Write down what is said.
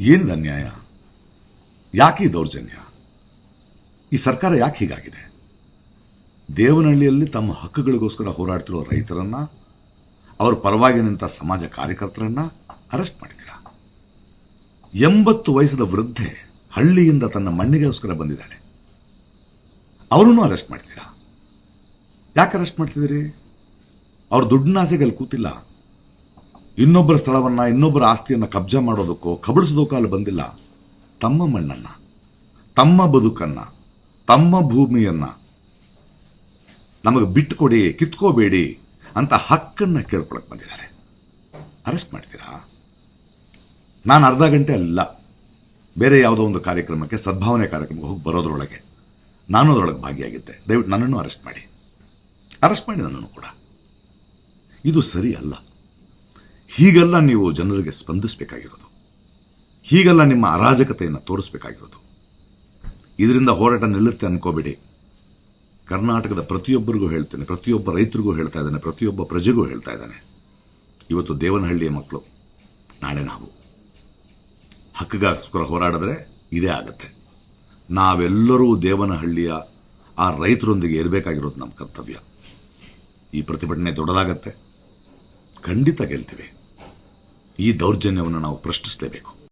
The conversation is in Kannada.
ಏನಿದೆ ಅನ್ಯಾಯ ಯಾಕೆ ದೌರ್ಜನ್ಯ? ಈ ಸರ್ಕಾರ ಯಾಕೆ ಹೀಗಾಗಿದೆ? ದೇವನಹಳ್ಳಿಯಲ್ಲಿ ತಮ್ಮ ಹಕ್ಕುಗಳಿಗೋಸ್ಕರ ಹೋರಾಡ್ತಿರುವ ರೈತರನ್ನ, ಅವರ ಪರವಾಗಿ ನಿಂತ ಸಮಾಜ ಕಾರ್ಯಕರ್ತರನ್ನ ಅರೆಸ್ಟ್ ಮಾಡಿದ್ದೀರಾ? ಎಂಬತ್ತು ವಯಸ್ಸದ ವೃದ್ಧೆ ಹಳ್ಳಿಯಿಂದ ತನ್ನ ಮಣ್ಣಿಗೋಸ್ಕರ ಬಂದಿದ್ದಾಳೆ. ಅವರನ್ನು ಅರೆಸ್ಟ್ ಮಾಡ್ತೀರಾ ಯಾಕೆ ಅರೆಸ್ಟ್ ಮಾಡ್ತಿದ್ದೀರಿ? ಅವ್ರ ದುಡ್ಡಿನ ಆಸೆಗೆ ಅಲ್ಲಿ ಕೂತಿಲ್ಲ. ಇನ್ನೊಬ್ಬರ ಸ್ಥಳವನ್ನ, ಇನ್ನೊಬ್ಬರ ಆಸ್ತಿಯನ್ನ ಕಬ್ಜಾ ಮಾಡೋದಕ್ಕೋ, ಕಬಳಿಸೋದಕ್ಕೋ ಅಲ್ಲಿ ಬಂದಿಲ್ಲ. ತಮ್ಮ ಮಣ್ಣನ್ನ, ತಮ್ಮ ಬದುಕನ್ನ, ತಮ್ಮ ಭೂಮಿಯನ್ನ ನಮಗೆ ಬಿಟ್ಟುಕೊಡಿ, ಕಿತ್ಕೋಬೇಡಿ ಅಂತ ಹಕ್ಕನ್ನ ಕೇಳ್ಕೊಳಕ್ ಬಂದಿದ್ದಾರೆ. ಅರೆಸ್ಟ್ ಮಾಡ್ತೀರಾ? ನಾನು ಅರ್ಧ ಗಂಟೆ ಅಲ್ಲ. ಬೇರೆ ಯಾವುದೋ ಒಂದು ಕಾರ್ಯಕ್ರಮಕ್ಕೆ, ಸದ್ಭಾವನೆ ಕಾರ್ಯಕ್ರಮಕ್ಕೆ ಹೋಗಿ ಬರೋದ್ರೊಳಗೆ ನಾನು ಅದರೊಳಗೆ ಭಾಗಿಯಾಗಿದ್ದೆ. ದಯವಿಟ್ಟು ನನ್ನನ್ನು ಅರೆಸ್ಟ್ ಮಾಡಿ. ಅರೆಸ್ಟ್ ಮಾಡಿ ನನ್ನನ್ನು ಕೂಡ. ಇದು ಸರಿ ಅಲ್ಲ ಹೀಗೆಲ್ಲ ನೀವು ಜನರಿಗೆ ಸ್ಪಂದಿಸಬೇಕಾಗಿರೋದು. ಹೀಗೆಲ್ಲ ನಿಮ್ಮ ಅರಾಜಕತೆಯನ್ನು ತೋರಿಸಬೇಕಾಗಿರೋದು. ಇದರಿಂದ ಹೋರಾಟ ನಿಲ್ಲುತ್ತೆ ಅನ್ಕೋಬೇಡಿ. ಕರ್ನಾಟಕದ ಪ್ರತಿಯೊಬ್ಬರಿಗೂ ಹೇಳ್ತೇನೆ, ಪ್ರತಿಯೊಬ್ಬ ರೈತರಿಗೂ ಹೇಳ್ತಾ ಇದ್ದಾನೆ, ಪ್ರತಿಯೊಬ್ಬ ಪ್ರಜೆಗೂ ಹೇಳ್ತಾ ಇದ್ದಾನೆ. ಇವತ್ತು ದೇವನಹಳ್ಳಿಯ ಮಕ್ಕಳು, ನಾಳೆ ನಾವು. ಹಕ್ಕುಗಾಸ್ಕರ ಹೋರಾಡಿದ್ರೆ ಇದೇ ಆಗತ್ತೆ. ನಾವೆಲ್ಲರೂ ದೇವನಹಳ್ಳಿಯ ಆ ರೈತರೊಂದಿಗೆ ಇರಬೇಕಾಗಿರೋದು ನಮ್ಮ ಕರ್ತವ್ಯ. ಈ ಪ್ರತಿಭಟನೆ ದೊಡ್ಡದಾಗತ್ತೆ. ಖಂಡಿತ ಗೆಲ್ತೀವಿ. ಈ ದೌರ್ಜನ್ಯವನ್ನು ನಾವು ಪ್ರಶ್ನಿಸಲೇಬೇಕು.